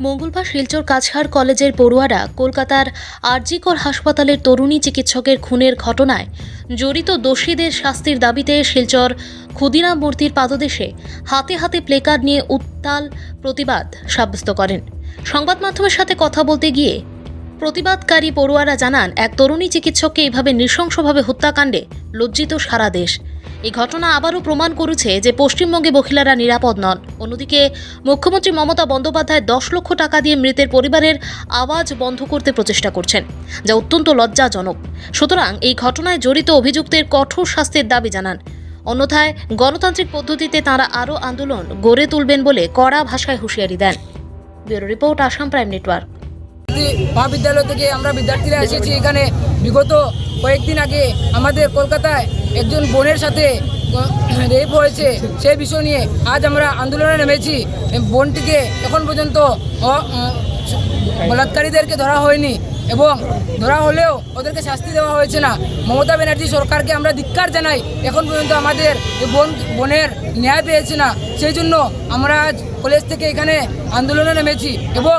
মঙ্গলবার শিলচর কাছাড় কলেজের পড়ুয়ারা কলকাতার আরজিকর হাসপাতালের তরুণী চিকিৎসকের খুনের ঘটনায় জড়িত দোষীদের শাস্তির দাবিতে শিলচর ক্ষুদিরাম মূর্তির পাদদেশে হাতে হাতে প্লেকার্ড নিয়ে উত্তাল প্রতিবাদ সাব্যস্ত করেন। সংবাদ মাধ্যমের সাথে কথা বলতে গিয়ে প্রতিবাদকারী পড়ুয়ারা জানান, এক তরুণী চিকিৎসককে এইভাবে নৃশংসভাবে হত্যাকাণ্ডে লজ্জিত সারা দেশ। এই ঘটনা আবারও প্রমাণ করেছে যে পশ্চিমবঙ্গে মহিলারা নিরাপদ নন। অন্যদিকে, মুখ্যমন্ত্রী মমতা বন্দ্যোপাধ্যায় দশ লক্ষ টাকা দিয়ে মৃতের পরিবারের আওয়াজ বন্ধ করতে প্রচেষ্টা করছেন, যা অত্যন্ত লজ্জাজনক। সুতরাং এই ঘটনায় জড়িত অভিযুক্তের কঠোর শাস্তির দাবি জানান। অন্যথায়, গণতান্ত্রিক পদ্ধতিতে তাঁরা আরও আন্দোলন গড়ে তুলবেন বলে কড়া ভাষায় হুঁশিয়ারি দেন। Bureau report, Assam prime network. মহাবিদ্যালয় থেকে আমরা বিদ্যার্থীরা এসেছি এখানে। বিগত কয়েকদিন আগে আমাদের কলকাতায় একজন বোনের সাথে রেপ হয়েছে সেই বিষয় নিয়ে আজ আমরা আন্দোলনে নেমেছি। বোনটিকে এখন পর্যন্ত বলাৎকারীদেরকে ধরা হয়নি এবং ধরা হলেও ওদেরকে শাস্তি দেওয়া হয়েছে না। মমতা ব্যানার্জি সরকারকে আমরা ধিক্কার জানাই, এখন পর্যন্ত আমাদের বোন বোনের ন্যায় পেয়েছে না। সেই জন্য আমরা আজ কলেজ থেকে এখানে আন্দোলনে নেমেছি এবং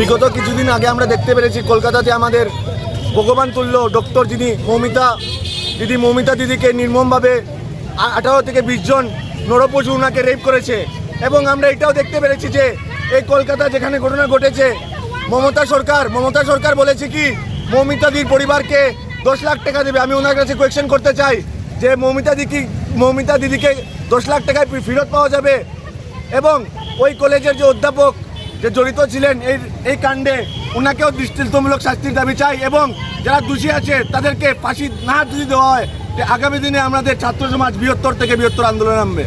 বিগত কিছুদিন আগে আমরা দেখতে পেরেছি, কলকাতাতে আমাদের ভগবান তুল্য, ডক্টর যিনি মৌমিতা দিদি, মৌমিতা দিদিকে নির্মমভাবে আঠারো থেকে বিশ জন নরপশু ওনাকে রেপ করেছে। এবং আমরা এটাও দেখতে পেরেছি যে, এই কলকাতা যেখানে ঘটনা ঘটেছে, মমতা সরকার মমতা সরকার বলেছে কি, মৌমিতা দিদির পরিবারকে দশ লাখ টাকা দেবে। আমি ওনার কাছে কোয়েকশন করতে চাই যে, মৌমিতা দিদি মৌমিতা দিদিকে দশ লাখ টাকায় ফেরত পাওয়া যাবে? এবং ওই কলেজের যে অধ্যাপক যে জড়িত ছিলেন এই এই কাণ্ডে ওনাকেও দৃষ্টান্তমূলক শাস্তির দাবি চাই এবং যারা দোষী আছে তাদেরকে ফাঁসি না যদি দেওয়া হয় আগামী দিনে আমাদের ছাত্র সমাজ বৃহত্তর থেকে বৃহত্তর আন্দোলন নামবে।